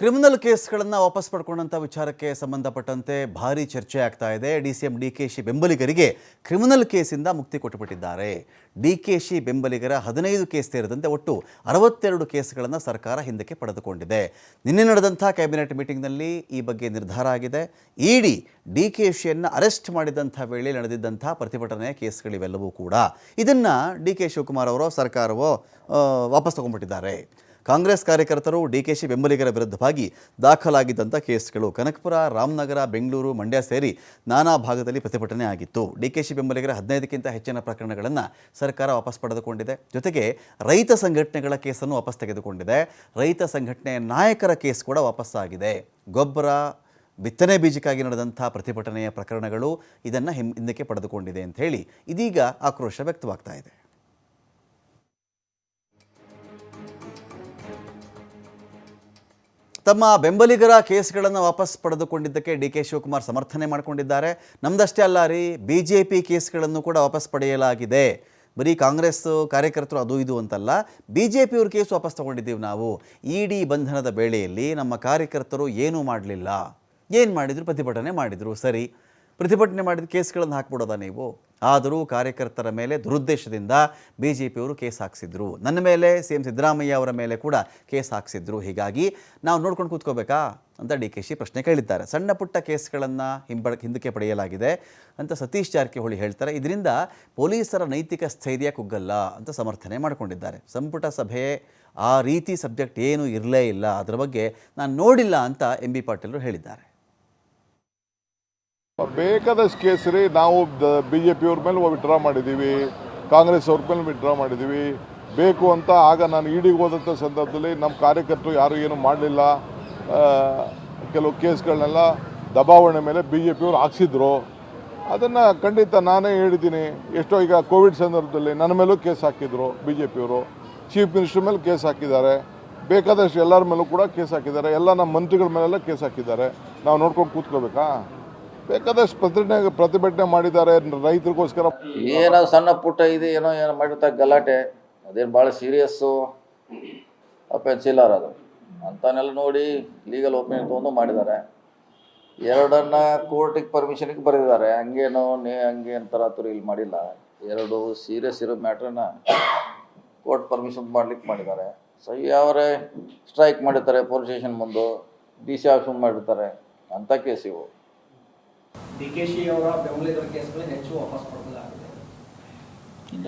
Criminal ಕೇಸ್ಗಳನ್ನು ವಾಪಸ್ ಪಡ್ಕೊಂಡಂಥ ವಿಚಾರಕ್ಕೆ ಸಂಬಂಧಪಟ್ಟಂತೆ ಭಾರಿ ಚರ್ಚೆ ಆಗ್ತಾ ಇದೆ. D C M D K Shi ಬೆಂಬಲಿಗರಿಗೆ criminal ಕೇಸಿಂದ ಮುಕ್ತಿ ಕೊಟ್ಟುಬಿಟ್ಟಿದ್ದಾರೆ. ಡಿ ಕೆ ಶಿ ಬೆಂಬಲಿಗರ ಹದಿನೈದು ಕೇಸ್ ಸೇರಿದಂತೆ ಒಟ್ಟು ಅರವತ್ತೆರಡು ಕೇಸ್ಗಳನ್ನು ಸರ್ಕಾರ ಹಿಂದಕ್ಕೆ ಪಡೆದುಕೊಂಡಿದೆ. ನಿನ್ನೆ ನಡೆದಂಥ ಕ್ಯಾಬಿನೆಟ್ ಮೀಟಿಂಗ್ನಲ್ಲಿ ಈ ಬಗ್ಗೆ ನಿರ್ಧಾರ ಆಗಿದೆ. ಇಡಿ ಡಿ ಕೆ ಶಿಯನ್ನು ಅರೆಸ್ಟ್ ಮಾಡಿದಂಥ ವೇಳೆ ನಡೆದಿದ್ದಂಥ ಪ್ರತಿಭಟನೆಯ ಕೇಸ್ಗಳಿವೆಲ್ಲವೂ ಕೂಡ. ಇದನ್ನು ಡಿ ಕೆ ಶಿವಕುಮಾರ್ ಅವರೋ, ಸರ್ಕಾರವೋ ವಾಪಸ್ ತಗೊಂಡ್ಬಿಟ್ಟಿದ್ದಾರೆ. ಕಾಂಗ್ರೆಸ್ ಕಾರ್ಯಕರ್ತರು ಡಿಕೆಶಿ ಬೆಂಬಲಿಗರ ವಿರುದ್ಧವಾಗಿ ದಾಖಲಾಗಿದ್ದಂಥ ಕೇಸ್ಗಳು. ಕನಕಪುರ, ರಾಮನಗರ, ಬೆಂಗಳೂರು, ಮಂಡ್ಯ ಸೇರಿ ನಾನಾ ಭಾಗದಲ್ಲಿ ಪ್ರತಿಭಟನೆ ಆಗಿತ್ತು. ಡಿಕೆಶಿ ಬೆಂಬಲಿಗರ ಹದಿನೈದಕ್ಕಿಂತ ಹೆಚ್ಚಿನ ಪ್ರಕರಣಗಳನ್ನು ಸರ್ಕಾರ ವಾಪಸ್ ಪಡೆದುಕೊಂಡಿದೆ. ಜೊತೆಗೆ ರೈತ ಸಂಘಟನೆಗಳ ಕೇಸನ್ನು ವಾಪಸ್ ತೆಗೆದುಕೊಂಡಿದೆ. ರೈತ ಸಂಘಟನೆಯ ನಾಯಕರ ಕೇಸ್ ಕೂಡ ವಾಪಸ್ಸಾಗಿದೆ. ಗೊಬ್ಬರ, ಬಿತ್ತನೆ ಬೀಜಕ್ಕಾಗಿ ನಡೆದಂಥ ಪ್ರತಿಭಟನೆಯ ಪ್ರಕರಣಗಳು ಇದನ್ನು ಹಿಂದಕ್ಕೆ ಪಡೆದುಕೊಂಡಿದೆ ಅಂತ ಹೇಳಿ ಇದೀಗ ಆಕ್ರೋಶ ವ್ಯಕ್ತವಾಗ್ತಾ ಇದೆ. ತಮ್ಮ ಬೆಂಬಲಿಗರ ಕೇಸ್ಗಳನ್ನು ವಾಪಸ್ ಪಡೆದುಕೊಂಡಿದ್ದಕ್ಕೆ ಡಿ ಕೆ ಶಿವಕುಮಾರ್ ಸಮರ್ಥನೆ ಮಾಡಿಕೊಂಡಿದ್ದಾರೆ. ನಮ್ದಷ್ಟೇ ಅಲ್ಲ ರೀ ಬಿ ಜೆ ಪಿ ಕೇಸ್ಗಳನ್ನು ಕೂಡ ವಾಪಸ್ ಪಡೆಯಲಾಗಿದೆ. ಬರೀ ಕಾಂಗ್ರೆಸ್ ಕಾರ್ಯಕರ್ತರು ಅದು ಇದು ಅಂತಲ್ಲ ಬಿ ಜೆ ಪಿಯವ್ರ ಕೇಸ್ ವಾಪಸ್ ತಗೊಂಡಿದ್ದೀವಿ ನಾವು. ಇ ಡಿ ಬಂಧನದ ವೇಳೆಯಲ್ಲಿ ನಮ್ಮ ಕಾರ್ಯಕರ್ತರು ಏನೂ ಮಾಡಲಿಲ್ಲ. ಏನು ಮಾಡಿದರು? ಪ್ರತಿಭಟನೆ ಮಾಡಿದರು. ಸರಿ. ಪ್ರತಿಭಟನೆ ಮಾಡಿದ ಕೇಸ್ಗಳನ್ನು ಹಾಕ್ಬಿಡೋದ ನೀವು? ಆದರೂ ಕಾರ್ಯಕರ್ತರ ಮೇಲೆ ದುರುದ್ದೇಶದಿಂದ ಬಿ ಜೆ ಪಿಯವರು ಕೇಸ್ ಹಾಕ್ಸಿದ್ರು. ನನ್ನ ಮೇಲೆ ಸಿ ಎಂ ಸಿದ್ದರಾಮಯ್ಯ ಅವರ ಮೇಲೆ ಕೂಡ ಕೇಸ್ ಹಾಕ್ಸಿದ್ರು. ಹೀಗಾಗಿ ನಾವು ನೋಡ್ಕೊಂಡು ಕೂತ್ಕೋಬೇಕಾ? ಅಂತ ಡಿ ಕೆ ಶಿ ಪ್ರಶ್ನೆ ಕೇಳಿದ್ದಾರೆ. ಸಣ್ಣ ಪುಟ್ಟ ಕೇಸ್ಗಳನ್ನು ಹಿಂಬ ಹಿಂದಕ್ಕೆ ಪಡೆಯಲಾಗಿದೆ ಅಂತ ಸತೀಶ್ ಜಾರಕಿಹೊಳಿ ಹೇಳ್ತಾರೆ. ಇದರಿಂದ ಪೊಲೀಸರ ನೈತಿಕ ಸ್ಥೈರ್ಯ ಕುಗ್ಗಲ್ಲ ಅಂತ ಸಮರ್ಥನೆ ಮಾಡಿಕೊಂಡಿದ್ದಾರೆ. ಸಂಪುಟ ಸಭೆ ಆ ರೀತಿ ಸಬ್ಜೆಕ್ಟ್ ಏನೂ ಇರಲೇ ಇಲ್ಲ. ಅದರ ಬಗ್ಗೆ ನಾನು ನೋಡಿಲ್ಲ ಅಂತ ಎಂ ಬಿ ಪಾಟೀಲರು ಹೇಳಿದ್ದಾರೆ. ಬೇಕಾದಷ್ಟು ಕೇಸರಿ ನಾವು ಬಿ ಜೆ ಪಿಯವ್ರ ಮೇಲೆ ವಿಡ್ರಾ ಮಾಡಿದ್ದೀವಿ, ಕಾಂಗ್ರೆಸ್ ಅವ್ರ ಮೇಲೆ ವಿಡ್ರಾ ಮಾಡಿದ್ದೀವಿ. ಬೇಕು ಅಂತ ಆಗ ನಾನು ಈಡಿಗೆ ಹೋದಂಥ ಸಂದರ್ಭದಲ್ಲಿ ನಮ್ಮ ಕಾರ್ಯಕರ್ತರು ಯಾರು ಏನು ಮಾಡಲಿಲ್ಲ. ಕೆಲವು ಕೇಸ್ಗಳನ್ನೆಲ್ಲ ದಬಾವಣೆ ಮೇಲೆ ಬಿ ಜೆ ಪಿಯವ್ರು ಹಾಕ್ಸಿದ್ರು. ಅದನ್ನು ಖಂಡಿತ ನಾನೇ ಹೇಳಿದ್ದೀನಿ. ಎಷ್ಟೋ ಈಗ ಕೋವಿಡ್ ಸಂದರ್ಭದಲ್ಲಿ ನನ್ನ ಮೇಲೂ ಕೇಸ್ ಹಾಕಿದ್ರು ಬಿ ಜೆ ಪಿಯವರು ಚೀಫ್ ಮಿನಿಸ್ಟರ್ ಮೇಲೆ ಕೇಸ್ ಹಾಕಿದ್ದಾರೆ. ಬೇಕಾದಷ್ಟು ಎಲ್ಲರ ಮೇಲೂ ಕೂಡ ಕೇಸ್ ಹಾಕಿದ್ದಾರೆ. ಎಲ್ಲ ನಮ್ಮ ಮಂತ್ರಿಗಳ ಮೇಲೆಲ್ಲ ಕೇಸ್ ಹಾಕಿದ್ದಾರೆ. ನಾವು ನೋಡ್ಕೊಂಡು ಕೂತ್ಕೋಬೇಕಾ? ಬೇಕಾದಷ್ಟು ಪ್ರತಿಭಟನೆ ಪ್ರತಿಭಟನೆ ಮಾಡಿದ್ದಾರೆ ರೈತರಿಗೋಸ್ಕರ. ಏನೋ ಸಣ್ಣ ಪುಟ್ಟ ಇದೆ ಏನೋ ಏನೋ ಮಾಡಿರ್ತಾರೆ ಗಲಾಟೆ, ಅದೇನು ಭಾಳ ಸೀರಿಯಸ್ಸು ಪೆನ್ಸಿಲರ್ ಅದು. ಅಂಥವನ್ನೆಲ್ಲ ನೋಡಿ ಲೀಗಲ್ ಒಪಿನಿಯನ್ ತೊಗೊಂಡು ಮಾಡಿದ್ದಾರೆ. ಎರಡನ್ನ ಕೋರ್ಟಿಗೆ ಪರ್ಮಿಷನ್ಗೆ ಬರೆದಿದ್ದಾರೆ. ಹಂಗೇನೋ, ನೀ ಹಂಗೆ ಅಂತಾರ ತುರಿ ಇಲ್ಲಿ ಮಾಡಿಲ್ಲ. ಎರಡು ಸೀರಿಯಸ್ ಇರೋ ಮ್ಯಾಟ್ರನ್ನ ಕೋರ್ಟ್ ಪರ್ಮಿಷನ್ ಮಾಡ್ಲಿಕ್ಕೆ ಮಾಡಿದ್ದಾರೆ. ಸೊ ಅವರೇ ಸ್ಟ್ರೈಕ್ ಮಾಡಿರ್ತಾರೆ ಪೊಲೀಸ್ ಸ್ಟೇಷನ್ ಮುಂದೆ. ಡಿ ಸಿ ಆಫೀಸ್ ಮುಂದೆ ಮಾಡಿರ್ತಾರೆ. ಅಂಥ ಕೇಸ್ ಇವು. ಡಿ ಕೆ ಶಿ ಅವರ ಬೆಂಬಲಿಗರ ಕೇಸ್ಗಳನ್ನು ಹೆಚ್ಚು ವಾಪಸ್ ಪಡೆಯಲಾಗಿದೆ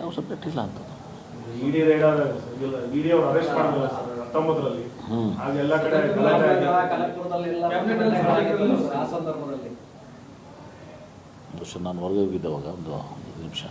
ಯಾವ ಸಬ್ಜೆಕ್ಟ್ ಇಲ್ಲ ಅಂತ. ಇಡಿ ರೈಡ್ ಇಲ್ಲ ಇಡಿ ಅವ್ರು ಅರೆಸ್ಟ್ ಮಾಡಿಲ್ಲ ಸರ್ ಹತ್ತೊಂಬತ್ತರಲ್ಲಿ. ಆಗ ಎಲ್ಲ ಕಡೆ ಕನಕಪುರದಲ್ಲೆಲ್ಲ ಆ ಸಂದರ್ಭದಲ್ಲಿ. ಬಹುಶಃ ನಾನು ಹೊರಗೆ ಹೋಗಿದ್ದೆ ಅವಾಗ ಒಂದು ಒಂದು ನಿಮಿಷ.